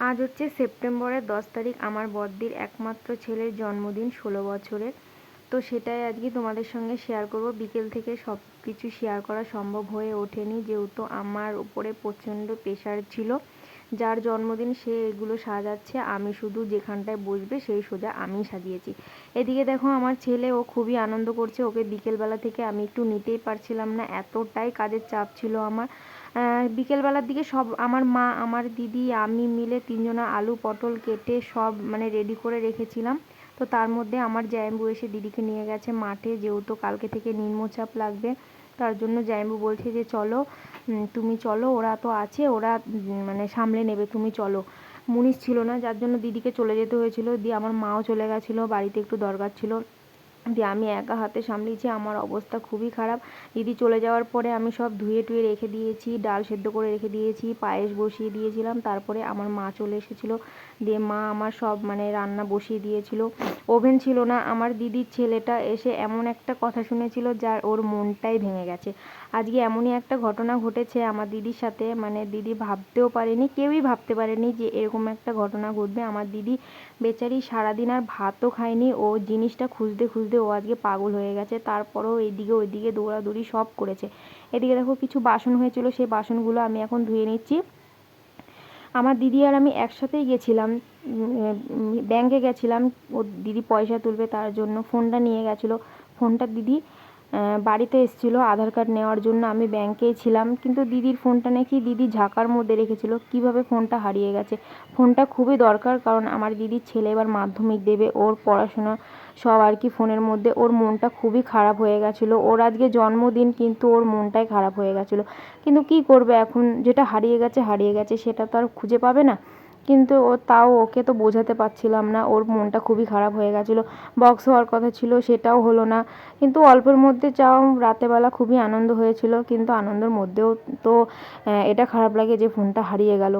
আজ হচ্ছে সেপ্টেম্বরের দশ তারিখ, আমার বড়দির একমাত্র ছেলের জন্মদিন ষোলো বছরের। তো সেটাই আজকে তোমাদের সঙ্গে শেয়ার করব। বিকেল থেকে সব কিছু শেয়ার করা সম্ভব হয়ে ওঠেনি, যেহেতু আমার উপরে প্রচণ্ড প্রেশার ছিল। যার জন্মদিন সে এগুলো সাজাচ্ছে, আমি শুধু যেখানটায় বসবে সেই সোজা আমি সাজিয়েছি। এদিকে দেখো আমার ছেলে, ও খুবই আনন্দ করছে, ওকে বিকেলবেলা থেকে আমি একটু নিতেই পারছিলাম না, এতটাই কাজের চাপ ছিল আমার। বিকেলবেলার দিকে সব আমার মা, আমার দিদি, আমি মিলে তিনজনা আলু, পটল কেটে সব মানে রেডি করে রেখেছিলাম। তো তার মধ্যে আমার জায়ম্বু এসে দিদিকে নিয়ে গেছে মাঠে, যেহেতু কালকে থেকে নিম্নচাপ লাগবে, তার জন্য জায়ম্বু বলছে যে, চলো তুমি চলো, ওরা তো আছে, ওরা মানে সামলে নেবে, তুমি চলো। মুনিশ ছিল না, যার জন্য দিদিকে চলে যেতে হয়েছিল। দিয়ে আমার মাও চলে গেছিল, বাড়িতে একটু দরকার ছিল। দিয়ে আমি একা হাতে সামলিয়েছি আমার অবস্থা খুবই খারাপ। দিদি চলে যাওয়ার পরে আমি সব ধুয়ে টুয়ে রেখে দিয়েছি, ডাল সেদ্ধ করে রেখে দিয়েছি, পায়েস বসিয়ে দিয়েছিলাম, তারপরে আমার মা চলে এসেছিল। দিয়ে মা আমার সব মানে রান্না বসিয়ে দিয়েছিল। ওভেন ছিল না, আমার দিদির ছেলেটা এসে এমন একটা কথা শুনেছিল যার ওর মনটাই ভেঙে গেছে। আজকে এমনই একটা ঘটনা ঘটেছে আমার দিদির সাথে মানে দিদি ভাবতেও পারেনি, কেউই ভাবতে পারেনি যে এরকম একটা ঘটনা ঘটবে। আমার দিদি বেচারি সারাদিন আর ভাতও খায়নি, ও জিনিসটা খুঁজতে খুঁজতে ও আজকে পাগল হয়ে গেছে, তারপরেও এদিকে ওইদিকে দৌড়াদৌড়ি সব করেছে। এদিকে দেখো কিছু বাসন হয়েছিল, সেই বাসনগুলো আমি এখন ধুয়ে নিচ্ছি। আমার দিদি আর আমি একসাথেই গেছিলাম ব্যাংকে গেছিলাম ও দিদি পয়সা তুলবে তার জন্য, ফোনটা নিয়ে গেছিল। ফোনটা দিদি বাড়িতে এসেছিল, আধার কার্ড নেওয়ার জন্য আমি ব্যাংকেই ছিলাম। কিন্তু দিদির ফোনটা নাকি দিদি ঝাঁকার মধ্যে রেখেছিল। কীভাবে ফোনটা হারিয়ে গেছে? ফোনটা খুবই দরকার, কারণ আমার দিদির ছেলে এবার মাধ্যমিক দেবে, ওর পড়াশোনা সব আর কি ফোনের মধ্যে। ওর মনটা খুবই খারাপ হয়ে গেছিল। ওর আজকে জন্মদিন, কিন্তু ওর মনটাই খারাপ হয়ে গেছিল। কিন্তু কি করবে এখন? যেটা হারিয়ে গেছে হারিয়ে গেছে, সেটা তো আর খুঁজে পাবে না। কিন্তু ও তাও ওকে তো বোঝাতে পারছিলাম না। ওর মনটা খুবই খারাপ হয়ে গেছিল। বক্স হওয়ার কথা ছিল, সেটাও হলো না। কিন্তু অল্পের মধ্যে যাও রাতেবেলা খুবই আনন্দ হয়েছিল। কিন্তু আনন্দের মধ্যেও তো এটা খারাপ লাগে যে ফোনটা হারিয়ে গেল।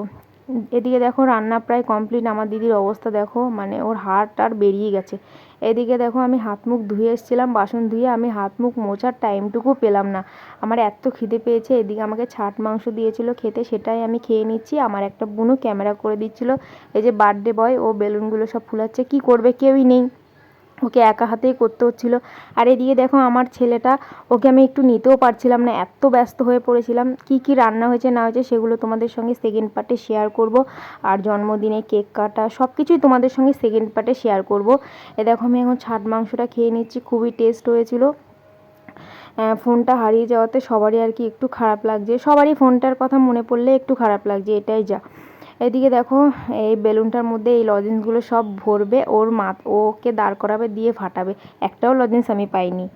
এদিকে দেখো রান্না প্রায় কমপ্লিট আমার দিদির অবস্থা দেখো মানে ওর হাড় আর বেরিয়ে গেছে। এদিকে দেখো আমি হাত মুখ ধুয়ে এসেছিলাম, বাসন ধুয়ে আমি হাত মুখ মোছার টাইমটুকু পেলাম না। আমার এত খিদে পেয়েছে, এদিকে আমাকে ছাট মাংস দিয়েছিল খেতে, সেটাই আমি খেয়ে নিচ্ছি। আমার একটা বুনু ক্যামেরা করে দিচ্ছিল, এই যে বার্থডে বয় ও বেলুনগুলো সব ফুলাচ্ছে, কি করবে কেউই নেই। ওকে একা হাতেই করতে হচ্ছিল। আর এদিকে দেখো আমার ছেলেটা, ওকে আমি একটু নিতেও পারছিলাম না, এত ব্যস্ত হয়ে পড়েছিলাম, কি কি রান্না হয়েছে না হয়েছে সেগুলো তোমাদের সঙ্গে সেকেন্ড পার্টে শেয়ার করব। আর জন্মদিনে কেক কাটা সব কিছুই তোমাদের সঙ্গে সেকেন্ড পার্টে শেয়ার করব। এ দেখো আমি এখন ছাট মাংসটা খেয়ে নিচ্ছি, খুবই টেস্ট হয়েছিল। ফোনটা হারিয়ে যাওয়াতে সবারই আর কি একটু খারাপ লাগছে। সবারই ফোনটার কথা মনে পড়লে একটু খারাপ লাগছে, এটাই যা। এদিকে দেখো, এই বেলুনটার মধ্যে এই লজেন্সগুলো সব ভরবে, ওর মা, ওকে দাঁড় করাবে, দিয়ে ফাটাবে। একটাও লজেন্স আমি পাইনি।